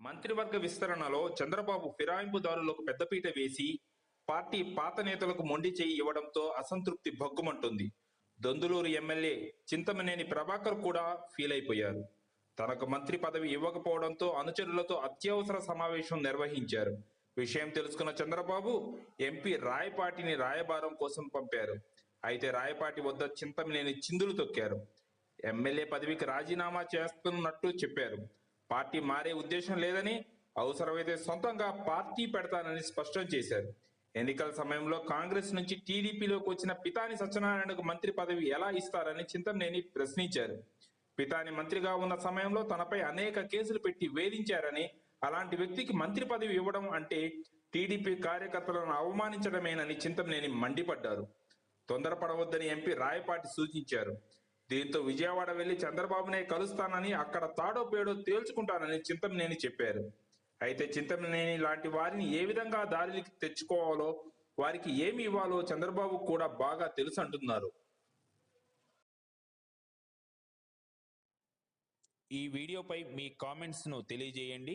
మంత్రివర్గ విస్తరణలో చంద్రబాబు ఫిరాయింపుదారులకు పెద్దపీట వేసి పార్టీ పాత నేతలకు మొండి చేయి ఇవ్వడంతో అసంతృప్తి భగ్గుమంటుంది. దొందులూరు ఎమ్మెల్యే చింతమనేని ప్రభాకర్ కూడా ఫీల్ అయిపోయారు. తనకు మంత్రి పదవి ఇవ్వకపోవడంతో అనుచరులతో అత్యవసర సమావేశం నిర్వహించారు. విషయం తెలుసుకున్న చంద్రబాబు ఎంపీ రాయపాటిని రాయబారం కోసం పంపారు. అయితే రాయపాటి వద్ద చింతమనేని చిందులు తొక్కారు. ఎమ్మెల్యే పదవికి రాజీనామా చేస్తున్నట్టు చెప్పారు. పార్టీ మారే ఉద్దేశం లేదని అవసరమైతే సొంతంగా పార్టీ పెడతానని స్పష్టం చేశారు. ఎన్నికల సమయంలో కాంగ్రెస్ నుంచి టీడీపీలోకి వచ్చిన పితాని సత్యనారాయణకు మంత్రి పదవి ఎలా ఇస్తారని చింతమనేని ప్రశ్నించారు. పితాని మంత్రిగా ఉన్న సమయంలో తనపై అనేక కేసులు పెట్టి వేధించారని అలాంటి వ్యక్తికి మంత్రి పదవి ఇవ్వడం అంటే టీడీపీ కార్యకర్తలను అవమానించడమేనని చింతమనేని మండిపడ్డారు. తొందరపడవద్దని ఎంపీ రాయపాటి సూచించారు. దీంతో విజయవాడ వెళ్ళి చంద్రబాబునే కలుస్తానని అక్కడ తాడో పేడో తేల్చుకుంటానని చింతమనేని చెప్పారు. అయితే చింతమనేని లాంటి వారిని ఏ విధంగా దారికి తెచ్చుకోవాలో వారికి ఏమి ఇవ్వాలో చంద్రబాబు కూడా బాగా తెలుసు అంటున్నారు ఈ వీడియోపై మీ కామెంట్స్ను తెలియజేయండి.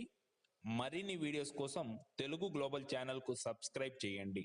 మరిన్ని వీడియోస్ కోసం తెలుగు గ్లోబల్ ఛానల్కు సబ్స్క్రైబ్ చేయండి.